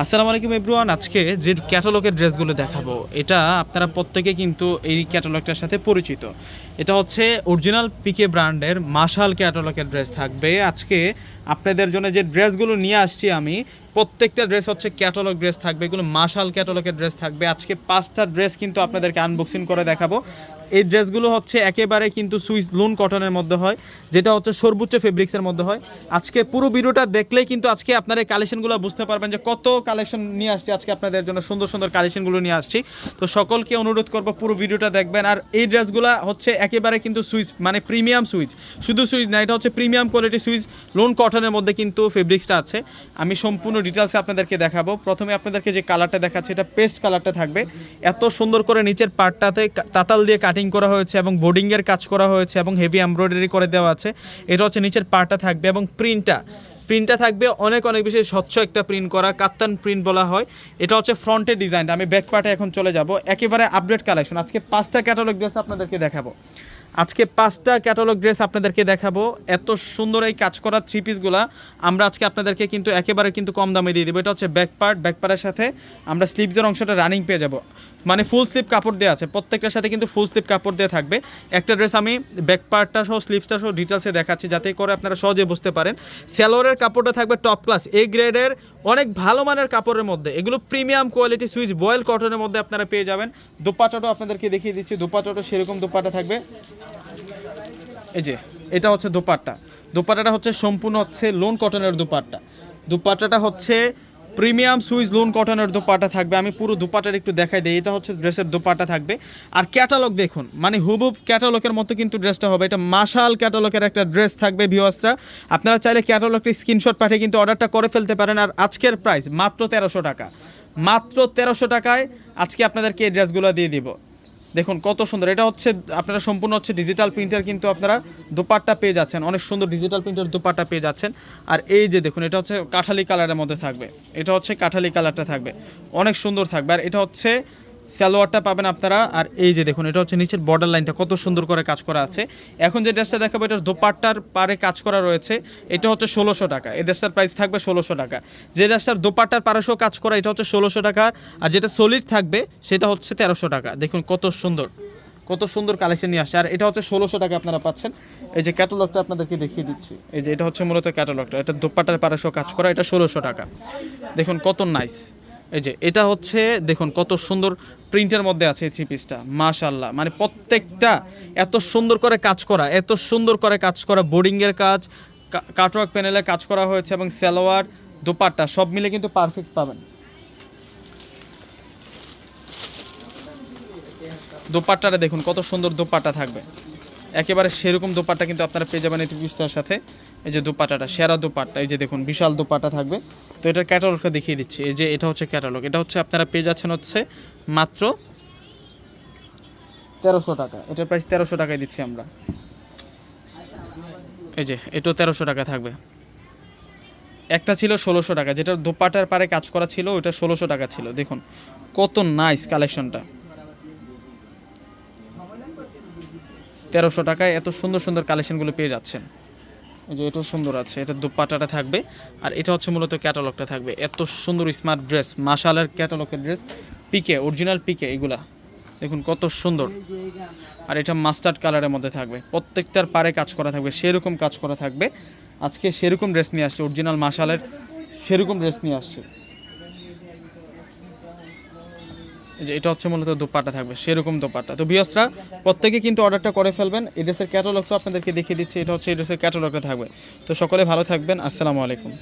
আসসালামু আলাইকুম এভরিওয়ান, আজকে যে ক্যাটালগের ড্রেসগুলো দেখাবো, এটা আপনারা প্রত্যেকে কিন্তু এই ক্যাটালগটার সাথে পরিচিত। এটা হচ্ছে অরিজিনাল পিকে ব্র্যান্ডের মাশাল ক্যাটালগের ড্রেস থাকবে। আজকে আপনাদের জন্য যে ড্রেসগুলো নিয়ে আসছি আমি, প্রত্যেকটা ড্রেস হচ্ছে ক্যাটালগ ড্রেস থাকবে, এগুলো মাশাল ক্যাটালগের ড্রেস থাকবে। আজকে পাঁচটা ড্রেস কিন্তু আপনাদেরকে আনবক্সিং করে দেখাবো। এই ড্রেসগুলো হচ্ছে একেবারে কিন্তু সুইস লুন কটনের মধ্যে হয়, যেটা হচ্ছে সর্বোচ্চ ফেব্রিক্সের মধ্যে হয়। আজকে পুরো ভিডিওটা দেখলেই কিন্তু আজকে আপনার এই কালেকশনগুলো বুঝতে পারবেন যে কত কালেকশন নিয়ে আসছি, আজকে আপনাদের জন্য সুন্দর সুন্দর কালেকশনগুলো নিয়ে আসছি। তো সকলকে অনুরোধ করব পুরো ভিডিওটা দেখবেন। আর এই ড্রেসগুলো হচ্ছে একেবারে কিন্তু সুইচ মানে প্রিমিয়াম সুইচ শুধু সুইচ না, এটা হচ্ছে প্রিমিয়াম কোয়ালিটি সুইচ লোন কটনের মধ্যে কিন্তু ফেব্রিক্সটা আছে। আমি সম্পূর্ণ ডিটেলসে আপনাদেরকে দেখাবো। প্রথমে আপনাদেরকে যে কালারটা দেখাচ্ছে, এটা পেস্ট কালারটা থাকবে। এত সুন্দর করে নিচের পার্টটাতে তাতাল দিয়ে কাটিং করা হয়েছে এবং বোর্ডিংয়ের কাজ করা হয়েছে এবং হেভি এমব্রয়ডারি করে দেওয়া আছে। এটা হচ্ছে নিচের পার্টটা থাকবে এবং প্রিন্টটা প্রিন্টটা থাকবে অনেক অনেক বেশি স্বচ্ছ একটা প্রিন্ট করা কাত্তান প্রিন্ট বলা হয়। এটা হচ্ছে ফ্রন্টের ডিজাইনটা আমি ব্যাক পার্টে এখন চলে যাব। একেবারে আপডেট কালেকশন আজকে পাঁচটা ক্যাটালগ ড্রেস আপনাদেরকে দেখাবো। আজকে পাঁচটা ক্যাটালগ ড্রেস আপনাদেরকে দেখাবো। এত সুন্দর এই কাজ করা থ্রি পিসগুলা আমরা আজকে আপনাদেরকে কিন্তু একেবারে কিন্তু কম দামে দিয়ে দেবো। এটা হচ্ছে ব্যাক পার্ট ব্যাক পার্টের সাথে আমরা স্লিভসের অংশটা রানিং পেয়ে যাব। মানে ফুল স্লিপ কাপড় দেওয়া আছে। প্রত্যেকটার সাথে কিন্তু ফুল স্লিপ কাপড় দিয়ে থাকবে। একটা ড্রেস আমি ব্যাক পার্টটা সহ স্লিপসটা সহ ডিটেলসে দেখাচ্ছি যাতে করে আপনারা সহজে বুঝতে পারেন। স্যালোয়ারের কাপড়টা থাকবে টপ ক্লাস এ গ্রেডের অনেক ভালো মানের কাপড়ের মধ্যে। এগুলো প্রিমিয়াম কোয়ালিটি সুইচ বয়েল কটনের মধ্যে আপনারা পেয়ে যাবেন। দোপাটাটাও আপনাদেরকে দেখিয়ে দিচ্ছি। দোপাটাটাও সেরকম দোপাটা থাকবে। এই যে, এটা হচ্ছে দোপাট্টা। দোপাট্টাটা হচ্ছে সম্পূর্ণ হচ্ছে লোন কটনের দোপাট্টা। দোপাট্টাটা হচ্ছে প্রিমিয়াম সুইজ লোন কটনের দোপাটা থাকবে? আমি পুরো দোপাটার একটু দেখাই দিই। এটা হচ্ছে ড্রেসের দোপাটা থাকবে। আর ক্যাটালগ দেখুন মানে হুবুব ক্যাটালগের মতো কিন্তু ড্রেসটা হবে। এটা মাশাল ক্যাটালগের একটা ড্রেস থাকবে ভিওয়াসরা আপনারা চাইলে ক্যাটালগটি স্ক্রিনশট পাঠিয়ে কিন্তু অর্ডারটা করে ফেলতে পারেন। আর আজকের প্রাইস মাত্র তেরোশো টাকা। মাত্র তেরোশো টাকায় আজকে আপনাদেরকে এই ড্রেসগুলো দিয়ে দিব। দেখুন, কত সুন্দর। এটা হচ্ছে, আপনারা সম্পূর্ণ হচ্ছে ডিজিটাল প্রিন্টার কিন্তু আপনারা দুপাট্টা পেয়ে যাচ্ছেন। অনেক সুন্দর ডিজিটাল প্রিন্টার দুপাট্টা পেয়ে যাচ্ছেন। আর এই যে দেখুন, এটা হচ্ছে কাঠালি কালারের মধ্যে থাকবে। এটা হচ্ছে কাঠালি কালারটা থাকবে। অনেক সুন্দর থাকবে। আর এটা হচ্ছে সালোয়ারটা পাবেন আপনারা। আর এই যে দেখুন, এটা হচ্ছে নিচের বর্ডার লাইনটা কত সুন্দর করে কাজ করা আছে। এখন যে ড্রেসটা দেখাবো, এটার দোপাট্টার পারে কাজ করা রয়েছে। এটা হচ্ছে ষোলোশো টাকা। এই ড্রেসটার প্রাইস থাকবে ষোলোশো টাকা। যে ড্রেসটার দোপাট্টার পারেও কাজ করা, এটা হচ্ছে ষোলোশো টাকা। আর যেটা সলিড থাকবে, সেটা হচ্ছে তেরোশো টাকা। দেখুন কত সুন্দর কত সুন্দর কালেকশন নিয়ে আসছে। আর এটা হচ্ছে ষোলোশো টাকা আপনারা পাচ্ছেন। এই যে ক্যাটালগটা আপনাদেরকে দেখিয়ে দিচ্ছি। এই যে এটা হচ্ছে মূলত ক্যাটালগটা এটা দোপাট্টার পারেও কাজ করা, এটা ষোলোশো টাকা। দেখুন কত নাইস এই যে, এটা হচ্ছে, দেখুন কত সুন্দর প্রিন্টের মধ্যে আছে থ্রি পিসটা মাশাল্লাহ মানে প্রত্যেকটা এত সুন্দর করে কাজ করা, এত সুন্দর করে কাজ করা, বোর্ডিংয়ের কাজ কাটওয়ার্ক প্যানেলে কাজ করা হয়েছে এবং সালোয়ার, দোপাট্টা, সব মিলে কিন্তু পারফেক্ট পাবেন। দোপাট্টাটা দেখুন কত সুন্দর দোপাট্টা থাকবে। একেবারে সেরকম দোপাট্টা কিন্তু আপনারা পেয়ে যাবেন এই পিসটার সাথে। এই যে দোপাট্টাটা, সেরা দোপাট্টা, এই যে দেখুন, বিশাল দোপাট্টা থাকবে। তো এটার ক্যাটালগটা দেখিয়ে দিচ্ছি। এই যে এটা হচ্ছে ক্যাটালগ এটা হচ্ছে আপনারা পেয়ে যাচ্ছেন হচ্ছে মাত্র তেরোশো টাকা। এটার প্রাইস তেরোশো টাকায় দিচ্ছি আমরা। এই যে, এটাও তেরোশো টাকা থাকবে। একটা ছিল ষোলোশো টাকা। যেটা দোপাটার পারে কাজ করা ছিল ওটা ষোলোশো টাকা ছিল। দেখুন, কত নাইস কালেকশনটা তেরোশো টাকায় এত সুন্দর সুন্দর কালেকশনগুলো পেয়ে যাচ্ছেন। এই যে এটাও সুন্দর আছে, এটা দুপাটাটা থাকবে। আর এটা হচ্ছে মূলত ক্যাটালগটা থাকবে। এত সুন্দর স্মার্ট ড্রেস মাশালের ক্যাটালগের ড্রেস পিকে অরিজিনাল পিকে এগুলা। দেখুন কত সুন্দর। আর এটা মাস্টার্ড কালারের মধ্যে থাকবে। প্রত্যেকটার পারে কাজ করা থাকবে, সেরকম কাজ করা থাকবে। আজকে সেরকম ড্রেস নিয়ে আসছে অরিজিনাল মাশালের সেরকম ড্রেস নিয়ে আসছে। যে এটা হচ্ছে মূলত দোপাটা থাকবে, সেরকম দোপাটা তো বিয়সরা প্রত্যেকে কিন্তু অর্ডারটা করে ফেলবেন। এড্রেসের ড্রেসের ক্যাটালগ তো আপনাদেরকে দেখিয়ে দিচ্ছি, এটা হচ্ছে এড্রেসের ড্রেসের ক্যাটালগটা থাকবে। তো সকলে ভালো থাকবেন, আসসালামু আলাইকুম।